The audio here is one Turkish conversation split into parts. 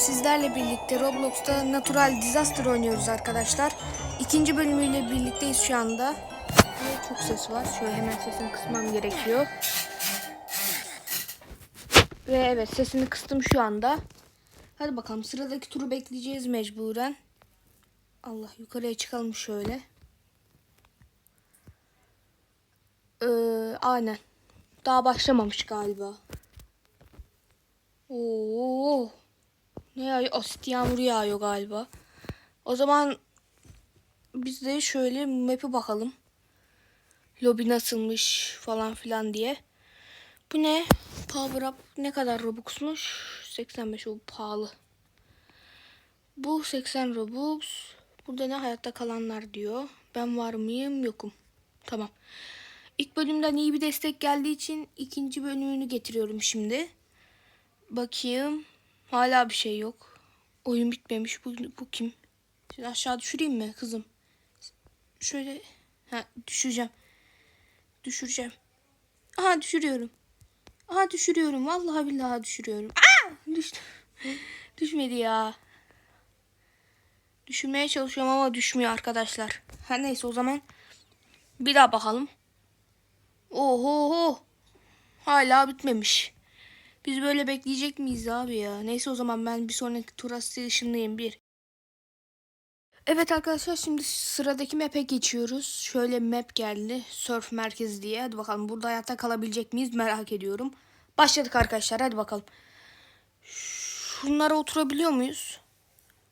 sizlerle birlikte Roblox'ta Natural Disaster oynuyoruz arkadaşlar. İkinci bölümüyle birlikteyiz şu anda. Ve çok ses var. Şöyle hemen sesini kısmam gerekiyor. Ve evet sesini kıstım şu anda. Hadi bakalım sıradaki turu bekleyeceğiz mecburen. Allah yukarıya çıkalım şöyle. Ee, aynen. Daha başlamamış galiba. Oo. Ne yağıyor? Asit yağmuru yağıyor galiba. O zaman biz de şöyle map'e bakalım. Lobi nasılmış falan filan diye. Bu ne? Power up ne kadar Robux'muş? 85 o pahalı. Bu 80 Robux. Burada ne hayatta kalanlar diyor. Ben var mıyım? Yokum. Tamam. İlk bölümden iyi bir destek geldiği için ikinci bölümünü getiriyorum şimdi. Bakayım. Hala bir şey yok. Oyun bitmemiş. Bu, bu kim? Şimdi aşağı düşüreyim mi kızım? Şöyle. Ha düşüreceğim. Düşüreceğim. Aha düşürüyorum. Aha düşürüyorum. Vallahi billahi düşürüyorum. Aa! Düştü. Düşmedi ya. Düşürmeye çalışıyorum ama düşmüyor arkadaşlar. Her neyse o zaman bir daha bakalım. Oho. Hala bitmemiş. Biz böyle bekleyecek miyiz abi ya? Neyse o zaman ben bir sonraki tura station'dayım bir. Evet arkadaşlar şimdi sıradaki map'e geçiyoruz. Şöyle map geldi. Surf merkezi diye. Hadi bakalım burada hayatta kalabilecek miyiz merak ediyorum. Başladık arkadaşlar hadi bakalım. Şunlara oturabiliyor muyuz?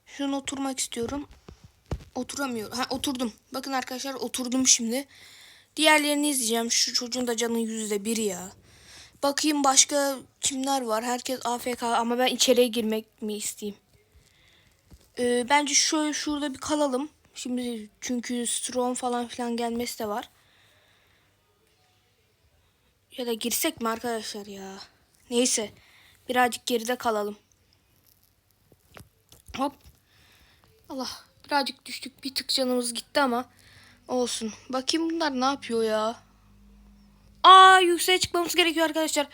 Şuna oturmak istiyorum. Oturamıyorum. Ha oturdum. Bakın arkadaşlar oturdum şimdi. Diğerlerini izleyeceğim. Şu çocuğun da canı yüzde biri ya. Bakayım başka kimler var. Herkes AFK ama ben içeriye girmek mi isteyeyim? Ee, bence şöyle şurada bir kalalım. Şimdi çünkü Strong falan filan gelmesi de var. Ya da girsek mi arkadaşlar ya? Neyse. Birazcık geride kalalım. Hop. Allah. Birazcık düştük. Bir tık canımız gitti ama. Olsun. Bakayım bunlar ne yapıyor ya? Aa yükseğe çıkmamız gerekiyor arkadaşlar.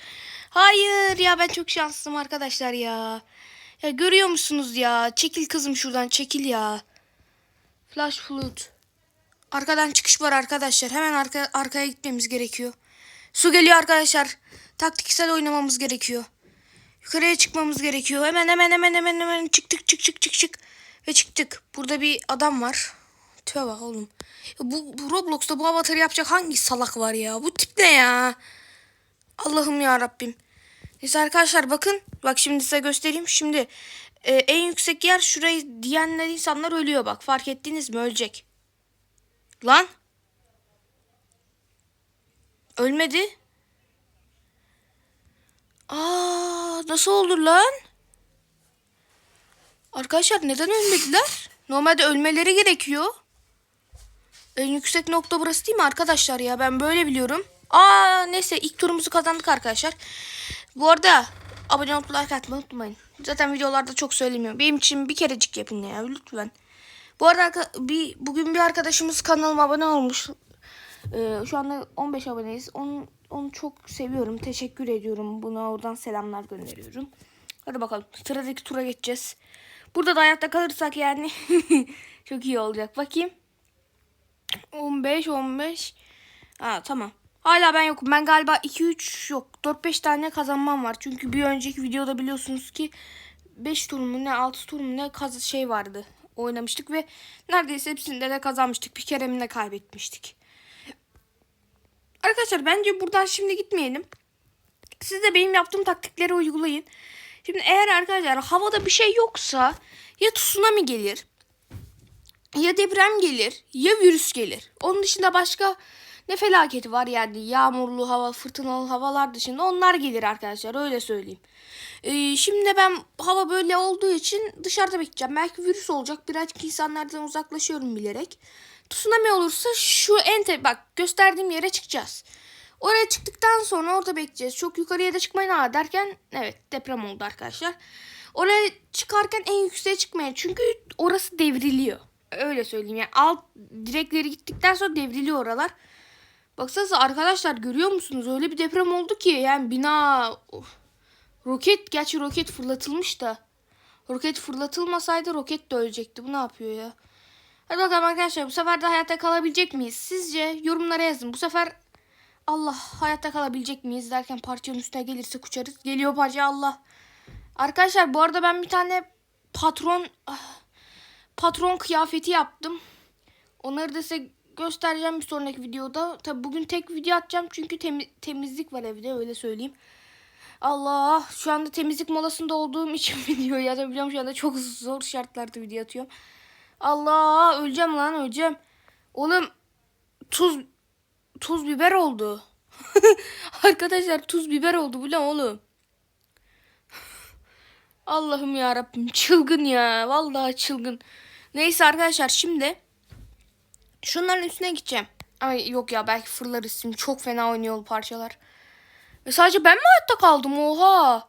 Hayır ya ben çok şanslıyım arkadaşlar ya. Ya görüyor musunuz ya? Çekil kızım şuradan çekil ya. Flash flood. Arkadan çıkış var arkadaşlar. Hemen arka, arkaya gitmemiz gerekiyor. Su geliyor arkadaşlar. Taktiksel oynamamız gerekiyor. Yukarıya çıkmamız gerekiyor. Hemen hemen hemen hemen hemen çıktık çık çık çık çık. Ve çıktık. Burada bir adam var. Tühe bak oğlum. Bu, bu Roblox'ta bu avatarı yapacak hangi salak var ya? Bu tip ne ya? Allah'ım ya Rabbim. Neyse arkadaşlar bakın. Bak şimdi size göstereyim. Şimdi e, en yüksek yer şurayı diyenler insanlar ölüyor bak. Fark ettiniz mi? Ölecek. Lan. Ölmedi. Aa, nasıl olur lan? Arkadaşlar neden ölmediler? Normalde ölmeleri gerekiyor. En yüksek nokta burası değil mi arkadaşlar ya? Ben böyle biliyorum. Aa neyse ilk turumuzu kazandık arkadaşlar. Bu arada abone olup like atmayı unutmayın. Zaten videolarda çok söylemiyorum. Benim için bir kerecik yapın ya lütfen. Bu arada bir bugün bir arkadaşımız kanalıma abone olmuş. Ee, şu anda 15 aboneyiz. Onu, onu çok seviyorum. Teşekkür ediyorum. Buna oradan selamlar gönderiyorum. Hadi bakalım. Sıradaki tura geçeceğiz. Burada da hayatta kalırsak yani çok iyi olacak. Bakayım. 15 15. Aa tamam. Hala ben yokum. Ben galiba 2 3 yok. 4 5 tane kazanmam var. Çünkü bir önceki videoda biliyorsunuz ki 5 tur mu ne 6 tur mu ne kaz şey vardı. Oynamıştık ve neredeyse hepsinde de kazanmıştık. Bir kere mi kaybetmiştik. Arkadaşlar bence buradan şimdi gitmeyelim. Siz de benim yaptığım taktikleri uygulayın. Şimdi eğer arkadaşlar havada bir şey yoksa ya tsunami gelir ya deprem gelir ya virüs gelir. Onun dışında başka ne felaketi var yani yağmurlu hava, fırtınalı havalar dışında onlar gelir arkadaşlar öyle söyleyeyim. Ee, şimdi ben hava böyle olduğu için dışarıda bekleyeceğim. Belki virüs olacak birazcık insanlardan uzaklaşıyorum bilerek. Tsunami olursa şu en te bak gösterdiğim yere çıkacağız. Oraya çıktıktan sonra orada bekleyeceğiz. Çok yukarıya da çıkmayın ha derken evet deprem oldu arkadaşlar. Oraya çıkarken en yükseğe çıkmayın. Çünkü orası devriliyor. Öyle söyleyeyim yani alt direkleri gittikten sonra devriliyor oralar. Baksanıza arkadaşlar görüyor musunuz? Öyle bir deprem oldu ki yani bina roket gerçi roket fırlatılmış da Roket fırlatılmasaydı roket de ölecekti. Bu ne yapıyor ya? Hadi bakalım arkadaşlar bu sefer de hayatta kalabilecek miyiz? Sizce yorumlara yazın. Bu sefer Allah hayatta kalabilecek miyiz derken parçanın üstüne gelirse uçarız. Geliyor parça Allah. Arkadaşlar bu arada ben bir tane patron ah, patron kıyafeti yaptım. Onları da size göstereceğim bir sonraki videoda. Tabi bugün tek video atacağım çünkü temi- temizlik var evde öyle söyleyeyim. Allah şu anda temizlik molasında olduğum için video yazabiliyorum. Şu anda çok zor şartlarda video atıyorum. Allah öleceğim lan öleceğim. Oğlum tuz tuz biber oldu. Arkadaşlar tuz biber oldu bu ne oğlum? Allah'ım ya Rabbim çılgın ya. Vallahi çılgın. Neyse arkadaşlar şimdi şunların üstüne gideceğim. Ay yok ya belki fırlarız şimdi. Çok fena oynuyor bu parçalar. Ve sadece ben mi hayatta kaldım? Oha.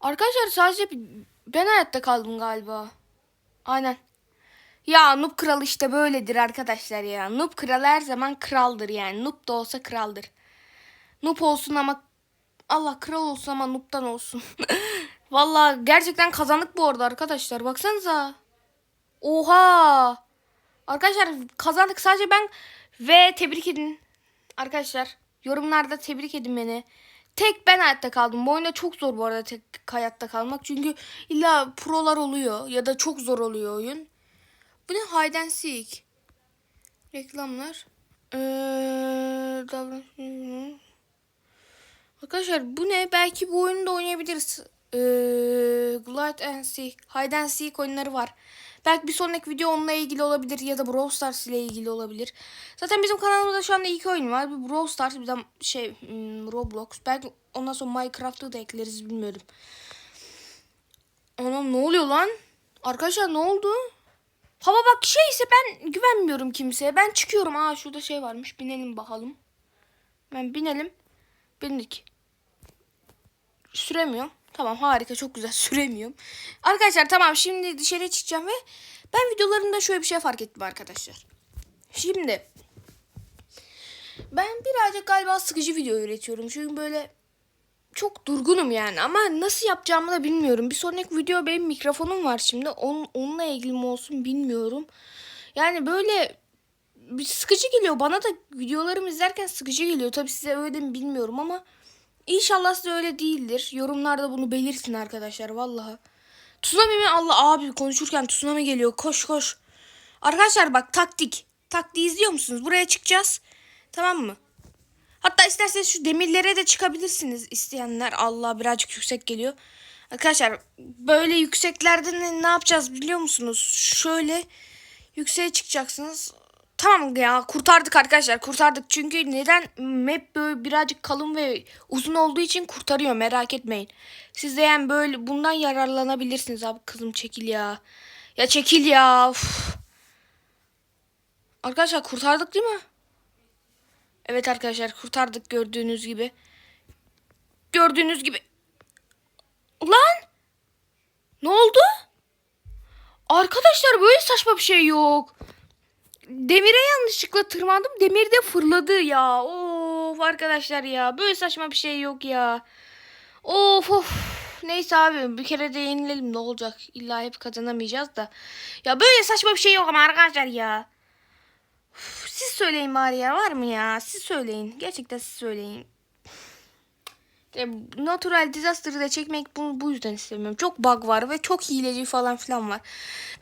Arkadaşlar sadece ben hayatta kaldım galiba. Aynen. Ya Noob Kral işte böyledir arkadaşlar ya. Noob Kral her zaman kraldır yani. Noob da olsa kraldır. Noob olsun ama Allah kral olsun ama Noob'dan olsun. Vallahi gerçekten kazandık bu arada arkadaşlar. Baksanıza. Oha. Arkadaşlar kazandık sadece ben ve tebrik edin. Arkadaşlar yorumlarda tebrik edin beni. Tek ben hayatta kaldım. Bu oyunda çok zor bu arada tek hayatta kalmak. Çünkü illa prolar oluyor ya da çok zor oluyor oyun. Bu ne hide and seek. Reklamlar. Ee, Arkadaşlar bu ne? Belki bu oyunu da oynayabiliriz. Ee, Glide and Seek, Hide and Seek oyunları var. Belki bir sonraki video onunla ilgili olabilir ya da Brawl Stars ile ilgili olabilir. Zaten bizim kanalımızda şu anda iki oyun var. Bir Brawl Stars bir de şey hmm, Roblox. Belki ondan sonra Minecraft'ı da ekleriz bilmiyorum. Anam ne oluyor lan? Arkadaşlar ne oldu? Hava bak şeyse ben güvenmiyorum kimseye. Ben çıkıyorum. Aa şurada şey varmış. Binelim bakalım. Ben binelim. Bindik. Süremiyorum. Tamam harika çok güzel süremiyorum. Arkadaşlar tamam şimdi dışarı çıkacağım ve ben videolarımda şöyle bir şey fark ettim arkadaşlar. Şimdi ben birazcık galiba sıkıcı video üretiyorum. Çünkü böyle çok durgunum yani ama nasıl yapacağımı da bilmiyorum. Bir sonraki video benim mikrofonum var şimdi. Onun, onunla ilgili mi olsun bilmiyorum. Yani böyle sıkıcı geliyor. Bana da videolarımı izlerken sıkıcı geliyor. Tabii size öyle mi bilmiyorum ama inşallah size öyle değildir. Yorumlarda bunu belirtin arkadaşlar vallahi. Tsunami mi? Allah abi konuşurken tsunami geliyor. Koş koş. Arkadaşlar bak taktik. Taktiği izliyor musunuz? Buraya çıkacağız. Tamam mı? Hatta isterseniz şu demirlere de çıkabilirsiniz isteyenler. Allah birazcık yüksek geliyor. Arkadaşlar böyle yükseklerde ne, ne yapacağız biliyor musunuz? Şöyle yükseğe çıkacaksınız. Tamam ya kurtardık arkadaşlar kurtardık. Çünkü neden map böyle birazcık kalın ve uzun olduğu için kurtarıyor merak etmeyin. Siz de yani böyle bundan yararlanabilirsiniz abi kızım çekil ya. Ya çekil ya. Uf. Arkadaşlar kurtardık değil mi? Evet arkadaşlar kurtardık gördüğünüz gibi. Gördüğünüz gibi. Ulan! Ne oldu? Arkadaşlar böyle saçma bir şey yok. Demire yanlışlıkla tırmandım. Demir de fırladı ya. Of arkadaşlar ya. Böyle saçma bir şey yok ya. Of of. Neyse abi bir kere de yenilelim ne olacak. İlla hep kazanamayacağız da. Ya böyle saçma bir şey yok ama arkadaşlar ya. Uf, siz söyleyin bari ya var mı ya? Siz söyleyin. Gerçekten siz söyleyin. E, Natural Disaster'ı da çekmek bu, bu yüzden istemiyorum. Çok bug var ve çok hileci falan filan var.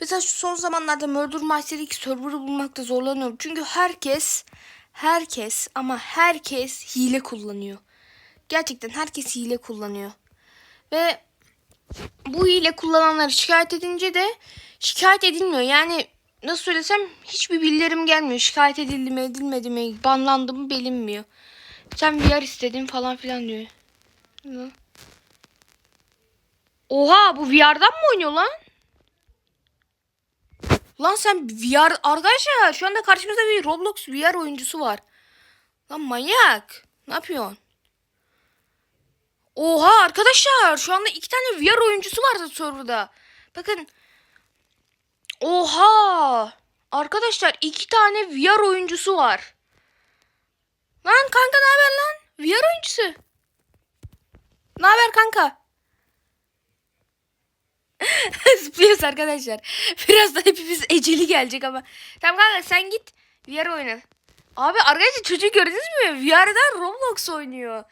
Mesela şu son zamanlarda Murder Mystery 2 server'ı bulmakta zorlanıyorum. Çünkü herkes, herkes ama herkes hile kullanıyor. Gerçekten herkes hile kullanıyor. Ve bu hile kullananları şikayet edince de şikayet edilmiyor. Yani nasıl söylesem hiçbir bildirim gelmiyor. Şikayet edildi mi edilmedi mi banlandı mı bilinmiyor. Sen VR istedin falan filan diyor. Oha bu VR'dan mı oynuyor lan? Lan sen VR arkadaşlar şu anda karşımızda bir Roblox VR oyuncusu var. Lan manyak. Ne yapıyorsun? Oha arkadaşlar şu anda iki tane VR oyuncusu var serverda. Bakın. Oha. Arkadaşlar iki tane VR oyuncusu var. Lan kanka ne haber lan? VR oyuncusu. Ne haber kanka? Zıplıyoruz arkadaşlar. Birazdan hepimiz eceli gelecek ama. Tamam kanka sen git. VR oyna. Abi arkadaşlar çocuğu gördünüz mü? VR'dan Roblox oynuyor.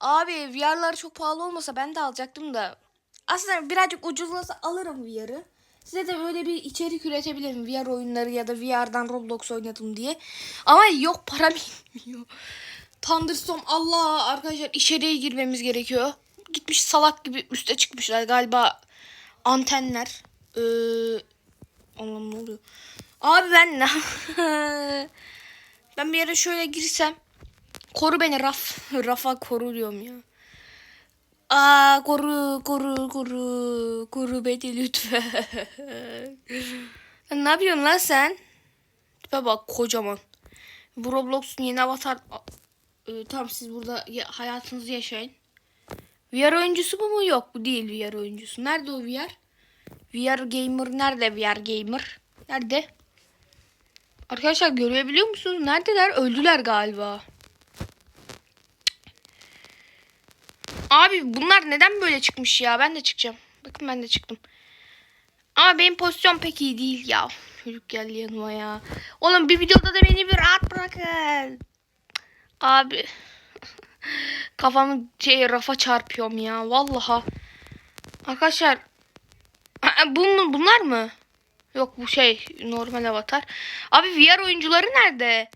Abi VR'lar çok pahalı olmasa ben de alacaktım da. Aslında birazcık ucuzlasa alırım VR'ı. Size de böyle bir içerik üretebilirim. VR oyunları ya da VR'dan Roblox oynadım diye. Ama yok param yetmiyor. Thunderstorm Allah arkadaşlar içeriye girmemiz gerekiyor. Gitmiş salak gibi üste çıkmışlar galiba antenler. Ee, Allah'ım ne oluyor? Abi ben ne? ben bir yere şöyle girsem. Koru beni Raf. Rafa koru diyorum ya. Aa koru koru koru. Koru beni lütfen. Ne yapıyorsun lan sen? Tipe bak kocaman. Bu Roblox'un yeni avatar... Ee, tamam siz burada ya- hayatınızı yaşayın. VR oyuncusu bu mu? Yok bu değil VR oyuncusu. Nerede o VR? VR gamer nerede VR gamer? Nerede? Arkadaşlar görebiliyor musunuz? Neredeler? Öldüler galiba. Abi bunlar neden böyle çıkmış ya? Ben de çıkacağım. Bakın ben de çıktım. Ama benim pozisyon pek iyi değil ya. Çocuk geldi yanıma ya. Oğlum bir videoda da beni bir rahat bırakın. Abi. Kafamı şey rafa çarpıyorum ya. Vallaha. Arkadaşlar. Bunun, bunlar mı? Yok bu şey normal avatar. Abi VR oyuncuları nerede?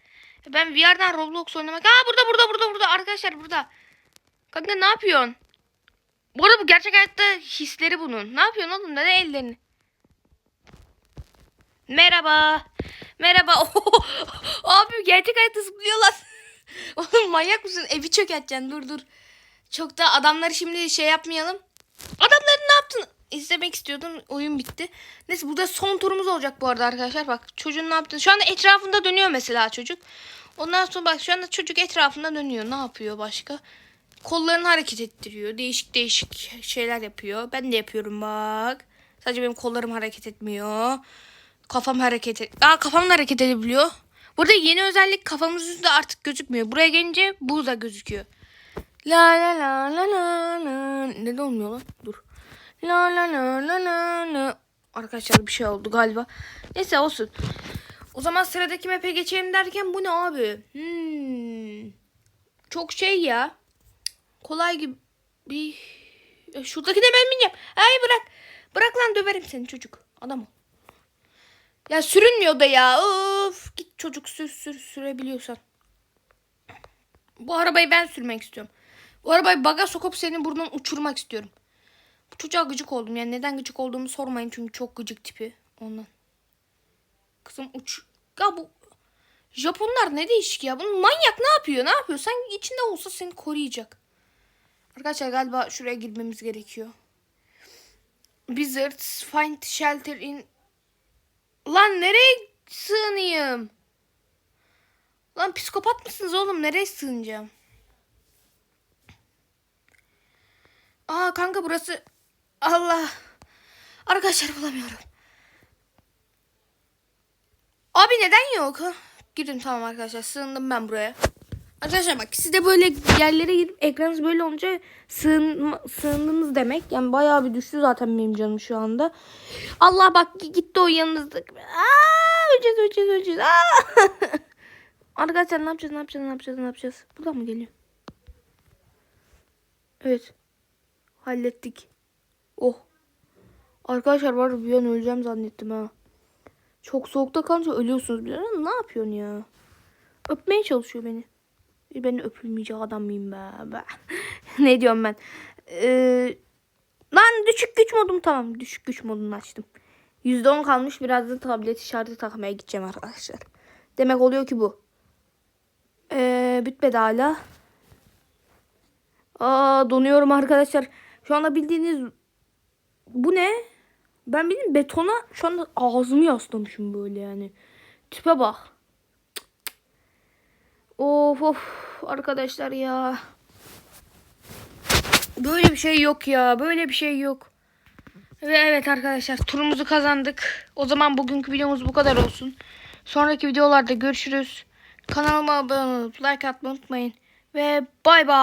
Ben VR'dan Roblox oynamak. Aa burada burada burada burada arkadaşlar burada. Kanka ne yapıyorsun? Bu arada bu gerçek hayatta hisleri bunun. Ne yapıyorsun oğlum? Neden ellerini? Merhaba. Merhaba. Abi gerçek hayatta zıplıyorlar. Oğlum manyak mısın? Evi çökerteceksin. Dur dur. Çok da adamları şimdi şey yapmayalım. Adamların ne yaptın? İzlemek istiyordum. Oyun bitti. Neyse burada son turumuz olacak bu arada arkadaşlar. Bak çocuğun ne yaptığını. Şu anda etrafında dönüyor mesela çocuk. Ondan sonra bak şu anda çocuk etrafında dönüyor. Ne yapıyor başka? Kollarını hareket ettiriyor. Değişik değişik şeyler yapıyor. Ben de yapıyorum bak. Sadece benim kollarım hareket etmiyor. Kafam hareket et. Aa kafam da hareket edebiliyor. Burada yeni özellik kafamız üstünde artık gözükmüyor. Buraya gelince bu da gözüküyor. La la la la la la. Neden olmuyor lan? Dur. La la la la la la. Arkadaşlar bir şey oldu galiba. Neyse olsun. O zaman sıradaki map'e geçelim derken bu ne abi? Hmm. Çok şey ya. Kolay gibi. Bir... Ya Şuradaki de ben bineceğim. Ay bırak. Bırak lan döverim seni çocuk. Adam ol. Ya sürünmüyor da ya. Of. Git çocuk sür sür sürebiliyorsan. Bu arabayı ben sürmek istiyorum. Bu arabayı baga sokup seni buradan uçurmak istiyorum. Bu çocuğa gıcık oldum. Yani neden gıcık olduğumu sormayın çünkü çok gıcık tipi ondan. Kızım uç. Ya bu Japonlar ne değişik ya. Bunun manyak ne yapıyor? Ne yapıyor? Sanki içinde olsa seni koruyacak. Arkadaşlar galiba şuraya girmemiz gerekiyor. Wizards find shelter in Lan nereye sığınayım? Lan psikopat mısınız oğlum? Nereye sığınacağım? Aa kanka burası Allah. Arkadaşlar bulamıyorum. Abi neden yok? Girin tamam arkadaşlar sığındım ben buraya. Arkadaşlar bak siz de böyle yerlere girip ekranınız böyle olunca sığın, sığındınız demek. Yani bayağı bir düştü zaten benim canım şu anda. Allah bak gitti o yanınızda. Öleceğiz öleceğiz öleceğiz. Arkadaşlar ne yapacağız ne yapacağız ne yapacağız ne yapacağız. Buradan mı geliyor? Evet. Hallettik. Oh. Arkadaşlar var bir an öleceğim zannettim ha. Çok soğukta kalınca ölüyorsunuz. Bir an ne yapıyorsun ya? Öpmeye çalışıyor beni. Ben öpülmeyecek adam mıyım be. ne diyorum ben? Ee, lan düşük güç modum tamam. Düşük güç modunu açtım. %10 kalmış. Birazdan tablet işareti takmaya gideceğim arkadaşlar. Demek oluyor ki bu. Ee, bitmedi hala. Aa donuyorum arkadaşlar. Şu anda bildiğiniz bu ne? Ben bildiğin betona şu anda ağzımı yaslamışım böyle yani. Tipe bak. Of of arkadaşlar ya. Böyle bir şey yok ya. Böyle bir şey yok. Ve evet arkadaşlar turumuzu kazandık. O zaman bugünkü videomuz bu kadar olsun. Sonraki videolarda görüşürüz. Kanalıma abone olup like atmayı unutmayın. Ve bay bay.